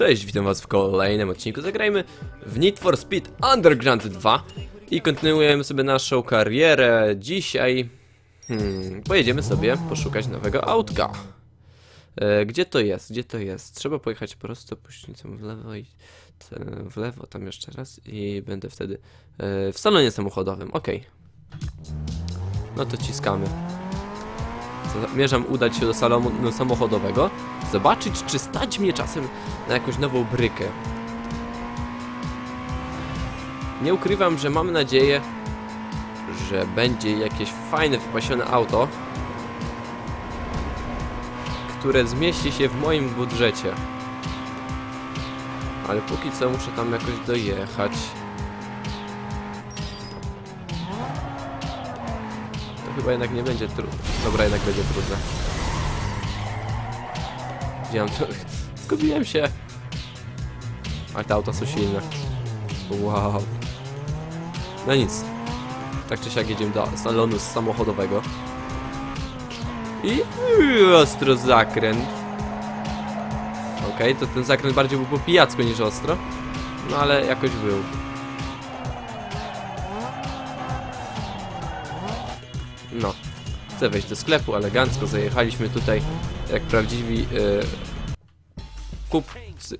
Cześć, witam was w kolejnym odcinku. Zagrajmy w Need for Speed Underground 2 i kontynuujemy sobie naszą karierę. Dzisiaj hmm, pojedziemy sobie poszukać nowego autka. E, gdzie to jest? Gdzie to jest? Trzeba pojechać prosto, tam w lewo i w lewo, tam jeszcze raz i będę wtedy e, w salonie samochodowym. Okej. No to ciskamy. Zamierzam udać się do salonu samochodowego, zobaczyć, czy stać mnie czasem na jakąś nową brykę. Nie ukrywam, że mam nadzieję, że będzie jakieś fajne, wypasione auto, które zmieści się w moim budżecie. Ale póki co muszę tam jakoś dojechać. Chyba jednak nie będzie trudne. Dobra, jednak będzie trudne. Widziałem to. Zgubiłem się. Ale te auta są silne. Wow. No nic. Tak czy siak jedziemy do salonu samochodowego. I ostro zakręt. Okej, to ten zakręt bardziej był po pijacku niż ostro. No ale jakoś był. No. Chcę wejść do sklepu elegancko. Zajechaliśmy tutaj jak prawdziwi yy, kupcy.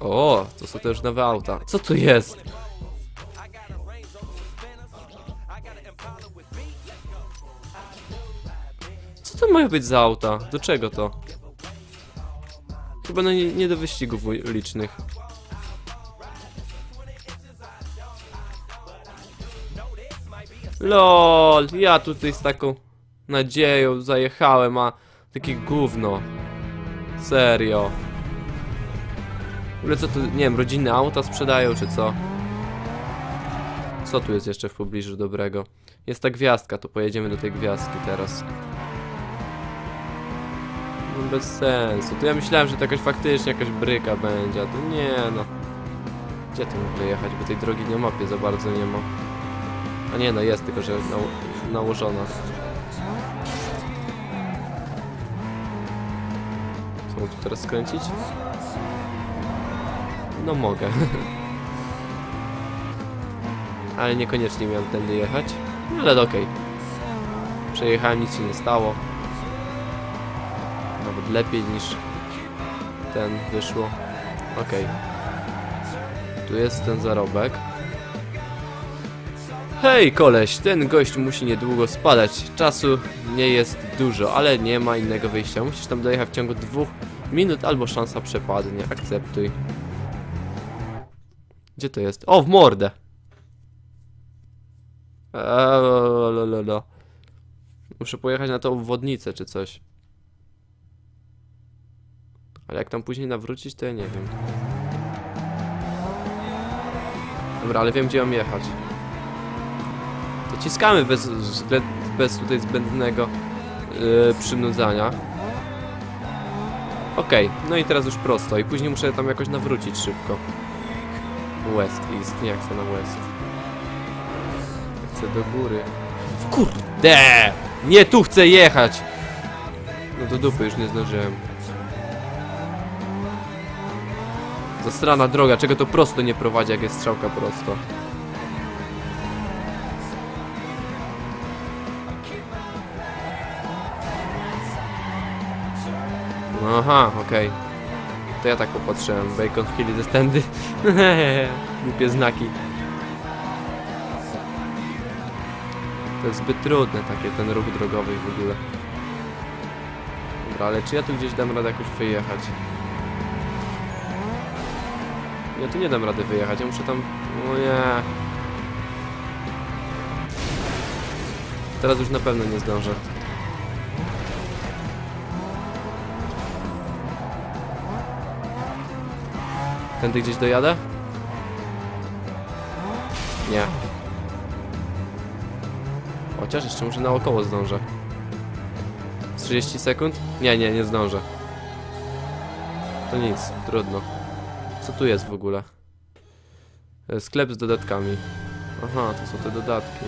O, to są też nowe auta. Co tu jest? Co to mają być za auta? Do czego to? Chyba no nie, nie do wyścigów ulicznych. LOL, ja tutaj z taką nadzieją zajechałem, a takie gówno. Serio. W ogóle co tu, nie wiem, rodzinne auta sprzedają, czy co? Co tu jest jeszcze w pobliżu dobrego? Jest ta gwiazdka, to pojedziemy do tej gwiazdki teraz. No bez sensu. To ja myślałem, że to jakaś faktycznie jakaś bryka będzie, a to nie no. Gdzie tu mogę jechać, bo tej drogi na mapie za bardzo nie ma. A nie no, jest, tylko że nał nałożona. Co mam tu teraz skręcić? No mogę. Ale niekoniecznie miałem tędy jechać. No ale okej. Przejechałem, nic się nie stało. Nawet lepiej niż ten wyszło. Okej. Tu jest ten zarobek. Hej koleś, ten gość musi niedługo spadać. Czasu nie jest dużo, ale nie ma innego wyjścia. Musisz tam dojechać w ciągu dwóch minut albo szansa przepadnie. Akceptuj. Gdzie to jest? O, w mordę! Eee. Muszę pojechać na tą obwodnicę czy coś. Ale jak tam później nawrócić, to ja nie wiem. Dobra, ale wiem gdzie mam jechać. To ciskamy bez, bez tutaj zbędnego yy, przynudzania. Okej, no i teraz już prosto. I później muszę tam jakoś nawrócić szybko. West, East, nie chcę na West. Chcę do góry. W kurde! Nie tu chcę jechać! No do dupy już nie zdążyłem. Zastrana droga, czego to prosto nie prowadzi, jak jest strzałka prosto. Aha, okej. To ja tak popatrzyłem. Bacon Hill ze stędy. Głupie znaki. To jest zbyt trudne takie, ten ruch drogowy w ogóle. Dobra, ale czy ja tu gdzieś dam radę jakoś wyjechać? Ja tu nie dam rady wyjechać, ja muszę tam... O nie. Teraz już na pewno nie zdążę. Tędy gdzieś dojadę? Nie. Chociaż jeszcze może naokoło zdążę. Z 30 sekund? Nie, nie, nie zdążę. To nic, trudno. Co tu jest w ogóle? E, Sklep z dodatkami. Aha, to są te dodatki.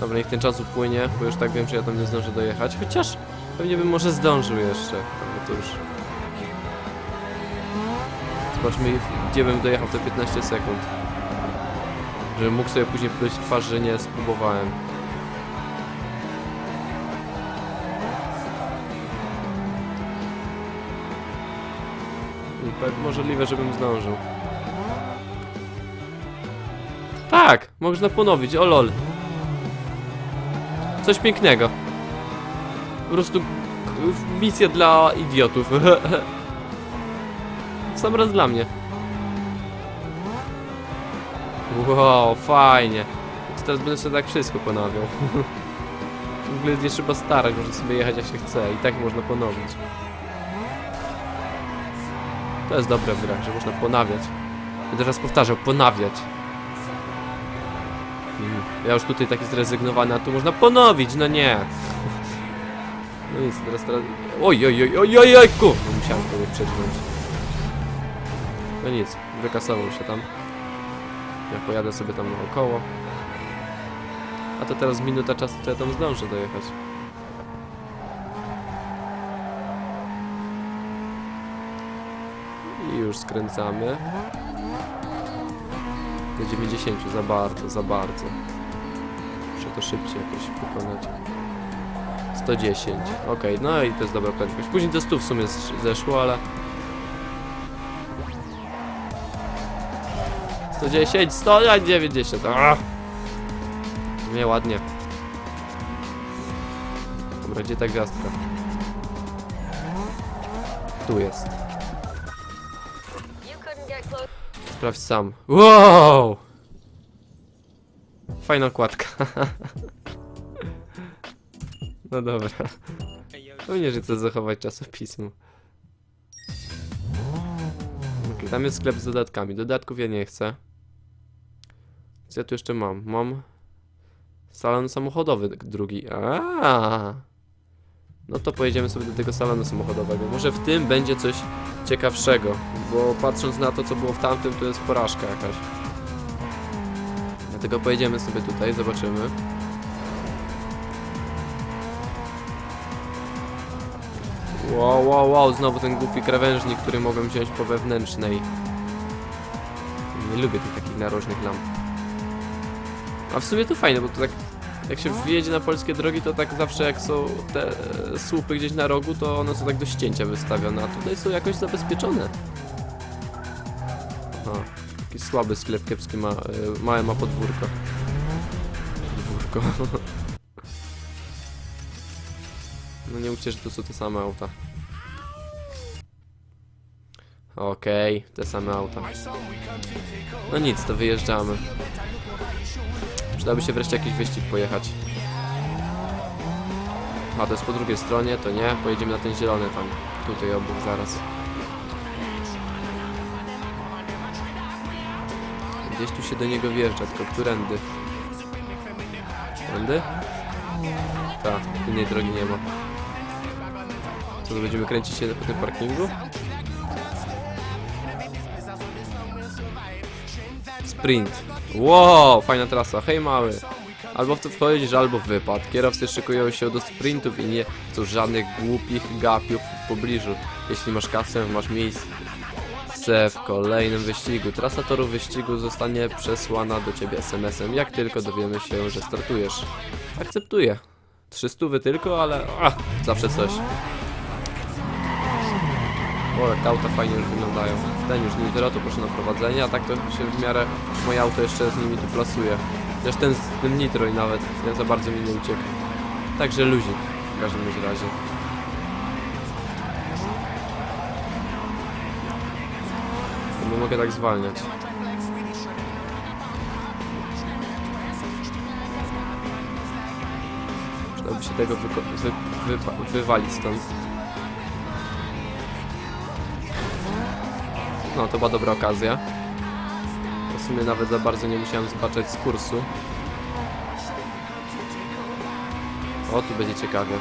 Dobra, niech ten czas upłynie, bo już tak wiem, że ja tam nie zdążę dojechać. Chociaż pewnie bym może zdążył jeszcze. Ale to już Zobaczmy, gdzie bym dojechał te 15 sekund. Żebym mógł sobie później powiedzieć twarz, że nie spróbowałem. Tak możliwe, żebym zdążył. Tak, można ponowić, o lol. Coś pięknego. Po prostu misja dla idiotów. Sam raz dla mnie. Wow, fajnie. Teraz będę sobie tak wszystko ponawiał. w ogóle nie trzeba starać, można sobie jechać jak się chce i tak można ponowić. To jest dobre w grach, że można ponawiać. Będę teraz powtarzał, ponawiać. Mm, Ja już tutaj taki zrezygnowany, a tu można ponowić, no nie. No nic, teraz teraz... Oj, oj, oj, oj, oj, oj, musiałem kogoś przetrząć. No nic, wykasował się tam. Ja pojadę sobie tam naokoło. A to teraz minuta czasu, to ja tam zdążę dojechać. I już skręcamy. Do 90, za bardzo, za bardzo. Muszę to szybciej jakoś wykonać. 110, ok, no i to jest dobra prędkość. Później do 100 w sumie zesz- zeszło, ale... 110, 190, Ach! Nie, ładnie. Dobra, gdzie ta gwiazdka? Tu jest. Sprawdź sam. Wow! Fajna okładka. no dobra. Pewnie, że chcę zachować czasopismo. Tam jest sklep z dodatkami. Dodatków ja nie chcę. Co ja tu jeszcze mam? Mam salon samochodowy drugi. A. No to pojedziemy sobie do tego salonu samochodowego. Może w tym będzie coś ciekawszego, bo patrząc na to, co było w tamtym, to jest porażka jakaś. Dlatego pojedziemy sobie tutaj, zobaczymy. Wow, wow, wow, znowu ten głupi krawężnik, który mogłem wziąć po wewnętrznej. Nie lubię tych takich narożnych lamp. A w sumie to fajne, bo to tak jak się wjedzie na polskie drogi, to tak zawsze jak są te e, słupy gdzieś na rogu, to one są tak do ścięcia wystawione, a tutaj są jakoś zabezpieczone. Aha, taki słaby sklep kiepski ma, e, małe ma podwórko. Podwórko. No nie mówcie, że to są te same auta. Okej, te same auta. No nic, to wyjeżdżamy. Przydałoby się wreszcie jakiś wyścig pojechać. A to jest po drugiej stronie, to nie. Pojedziemy na ten zielony tam. Tutaj obok zaraz. Gdzieś tu się do niego wjeżdża, tylko którędy? Tędy? Tak, innej drogi nie ma. Co to będziemy kręcić się po tym parkingu? Sprint. Wow, fajna trasa. Hej mały. Albo w to wchodzisz, albo wypad. Kierowcy szykują się do sprintów i nie chcą żadnych głupich gapiów w pobliżu. Jeśli masz kasę, masz miejsce w kolejnym wyścigu. Trasa toru wyścigu zostanie przesłana do ciebie SMS-em, jak tylko dowiemy się, że startujesz. Akceptuję. 300 tylko, ale ach, zawsze coś. O, jak auta fajnie wyglądają. Ten już Nitro to proszę na prowadzenie, a tak to się w miarę moje auto jeszcze z nimi tu plasuje. Też ten z tym Nitro i nawet nie za bardzo mi nie uciekł. Także luzik w każdym razie. Nie mogę tak zwalniać. Przydałoby się tego wy- wywalić stąd. No, to była dobra okazja. W sumie nawet za bardzo nie musiałem zobaczyć z kursu. O, tu będzie ciekawie.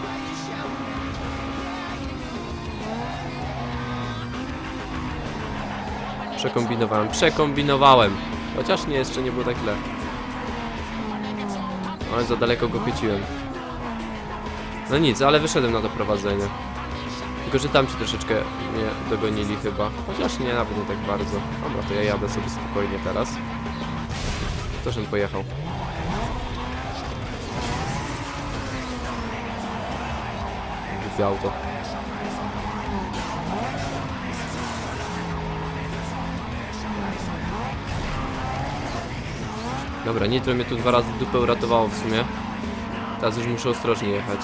Przekombinowałem, przekombinowałem. Chociaż nie, jeszcze nie było tak źle. Ale za daleko go chwyciłem. No nic, ale wyszedłem na to prowadzenie. Tylko, że tamci troszeczkę mnie dogonili chyba. Chociaż nie, nawet nie tak bardzo. Dobra, to ja jadę sobie spokojnie teraz. To, żebym pojechał. Głupie auto. Dobra, Nitro mnie tu dwa razy dupę uratowało w sumie. Teraz już muszę ostrożnie jechać.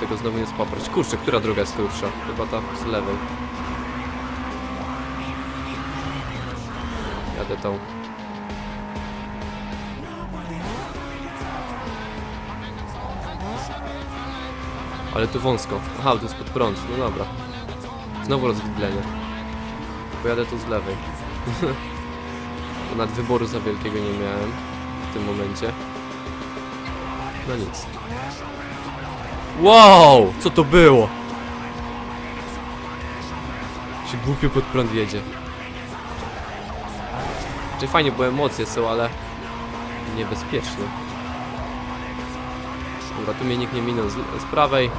Tego znowu nie spaprać. Kurczę, która droga jest krótsza? Chyba ta z lewej. Jadę tą. Ale tu wąsko. Aha, tu jest pod prąd. No dobra. Znowu rozwidlenie. Pojadę tu z lewej. Bo Nad wyboru za wielkiego nie miałem w tym momencie. No nic. Wow! Co to było? Się głupio pod prąd jedzie. Czyli fajnie, bo emocje są, ale niebezpiecznie. Dobra, tu mnie nikt nie minął z, z prawej.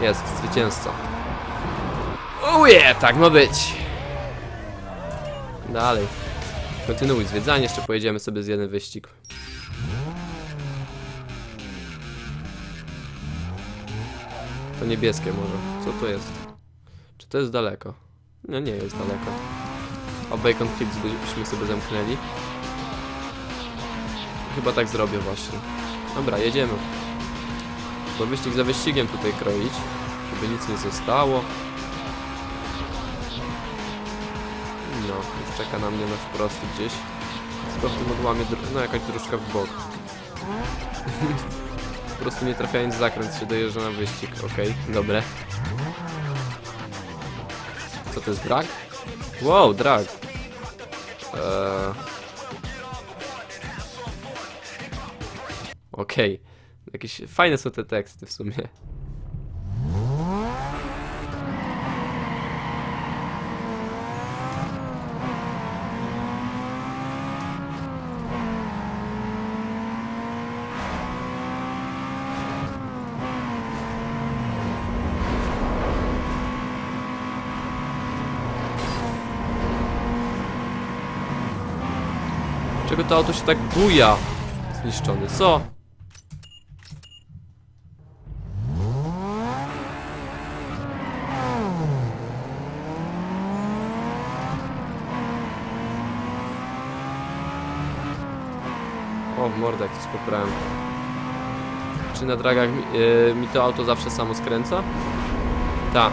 Jest zwycięzca. Uje, tak ma być. Dalej. Kontynuuj zwiedzanie, jeszcze pojedziemy sobie z jeden wyścig. To niebieskie może. Co to jest? Czy to jest daleko? No nie jest daleko. A Bacon Clips byśmy sobie zamknęli. Chyba tak zrobię właśnie. Dobra, jedziemy. Bo wyścig za wyścigiem tutaj kroić, żeby nic nie zostało. No, już czeka na mnie na wprost gdzieś. Z pewnym odłamie, no jakaś dróżka w bok. po prostu nie trafiając zakręt się dojeżdża na wyścig, okej, dobre. Co to jest, drag? Wow, drag. Eee... Okej. Jakieś fajne są te teksty w sumie. Czego to auto się tak buja? Zniszczony, co? O, mordę, jak to spoprałem. Czy na dragach mi, yy, mi to auto zawsze samo skręca? Tak.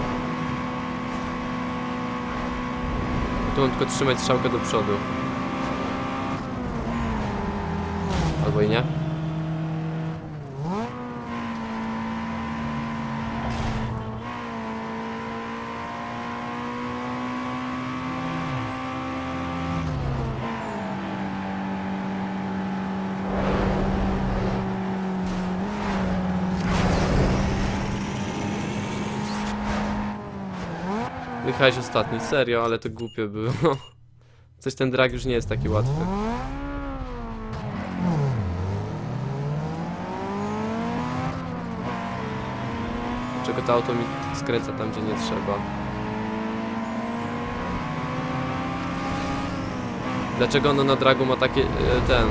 Tu mam tylko trzymać strzałkę do przodu. Albo i nie. Wychałeś ostatni, serio, ale to głupie było. Coś ten drag już nie jest taki łatwy. Czego to auto mi skręca tam, gdzie nie trzeba. Dlaczego ono na dragu ma takie... e, ten...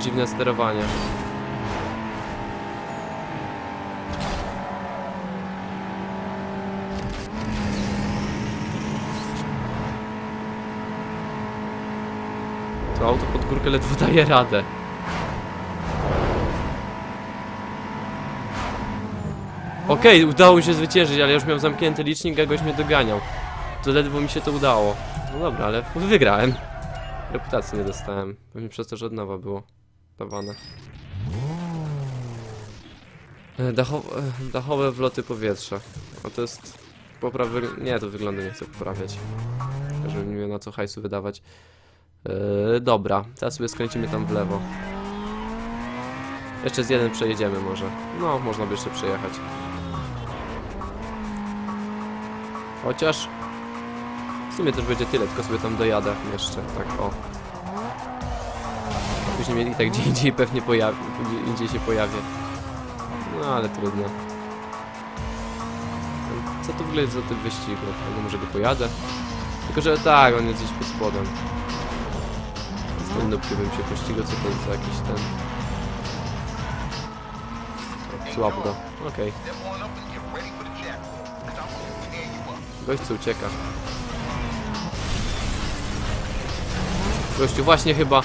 Dziwne sterowanie. To auto pod górkę ledwo daje radę. Okej, udało mi się zwyciężyć, ale już miałem zamknięty licznik, a goś mnie doganiał. To ledwo mi się to udało. No dobra, ale wygrałem. Reputacji nie dostałem. Pewnie przez to, że od nowa było dawane. E, Dacho e, dachowe wloty powietrza. A to jest poprawy... Nie, to wyglądu nie chcę poprawiać. Żeby miał na co hajsu wydawać. Yy, dobra, teraz sobie skręcimy tam w lewo. Jeszcze z jeden przejedziemy może. No, można by jeszcze przejechać. Chociaż... W sumie też będzie tyle, tylko sobie tam dojadę jeszcze, tak o. później mnie i tak gdzie indziej pewnie pojawi, gdzie indziej się pojawię. No ale trudno. Co to w ogóle jest za ten wyścig? Albo może go pojadę? Tylko, że tak, on jest gdzieś pod spodem. Bym się pościgał, co to jest za jakiś ten... Złap go. Okej. Gość co ucieka. Gościu, właśnie chyba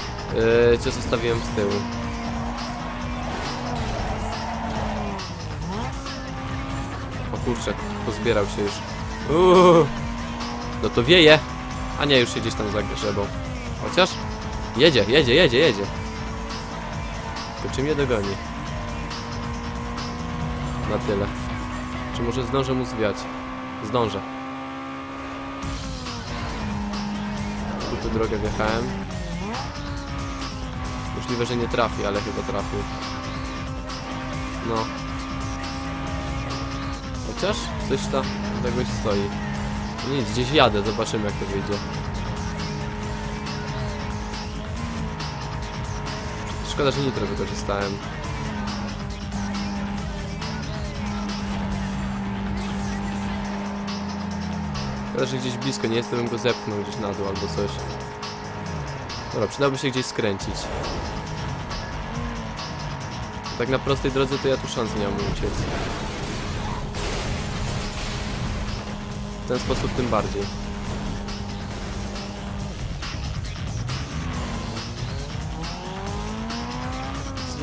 yy, cię zostawiłem z tyłu. O kurczę, pozbierał się już. Uuu. No to wieje. A nie, już się gdzieś tam zagrzebał. Chociaż? Jedzie, jedzie, jedzie, jedzie. To czy mnie dogoni? Na tyle. Czy może zdążę mu zwiać? Zdążę. Tu drogę wjechałem. Możliwe, że nie trafi, ale chyba trafił. No. Chociaż coś tam czegoś stoi. No nic, gdzieś jadę, zobaczymy jak to wyjdzie. Szkoda, że nitro wykorzystałem. Szkoda, że gdzieś blisko nie jest, to bym go zepchnął gdzieś na dół albo coś. Dobra, przydałoby się gdzieś skręcić. Tak na prostej drodze to ja tu szans nie mam uciec. W ten sposób tym bardziej.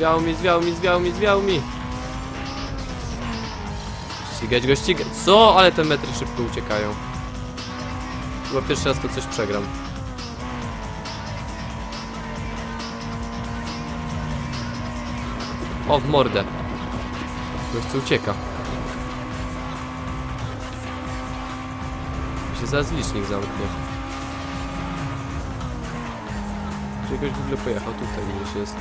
Zwiał mi, zwiał mi, zwiał mi, zwiał mi. Ścigać go, ścigać. Co? Ale te metry szybko uciekają. Chyba pierwszy raz to coś przegram. O, w mordę. Ktoś co ucieka. Się zaraz licznik zamknie. Czy ktoś w ogóle pojechał? Tutaj gdzieś jest.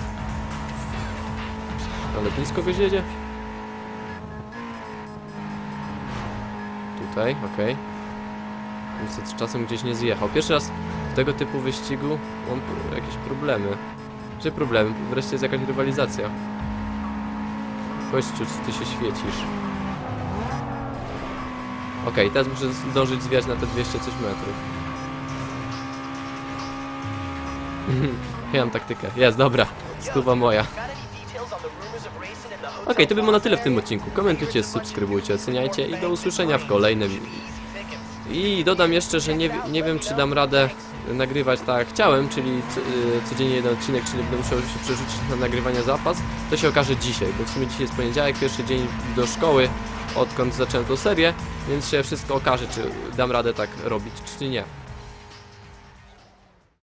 Ale blisko goś jedzie? Tutaj, okej. Niestety czasem gdzieś nie zjechał. Pierwszy raz w tego typu wyścigu mam jakieś problemy. Gdzie problemy? Wreszcie jest jakaś rywalizacja. Kościół, ty się świecisz. Okej, teraz muszę zdążyć zwiać na te 200 coś metrów. ja mam taktykę. Jest, dobra. Stuwa moja. Okej, to by było na tyle w tym odcinku. Komentujcie, subskrybujcie, oceniajcie i do usłyszenia w kolejnym. I dodam jeszcze, że nie, nie wiem czy dam radę nagrywać tak jak chciałem, czyli y, codziennie jeden odcinek, czyli będę musiał się przerzucić na nagrywanie zapas. To się okaże dzisiaj, bo w sumie dzisiaj jest poniedziałek, pierwszy dzień do szkoły, odkąd zacząłem tą serię, więc się wszystko okaże, czy dam radę tak robić, czy nie.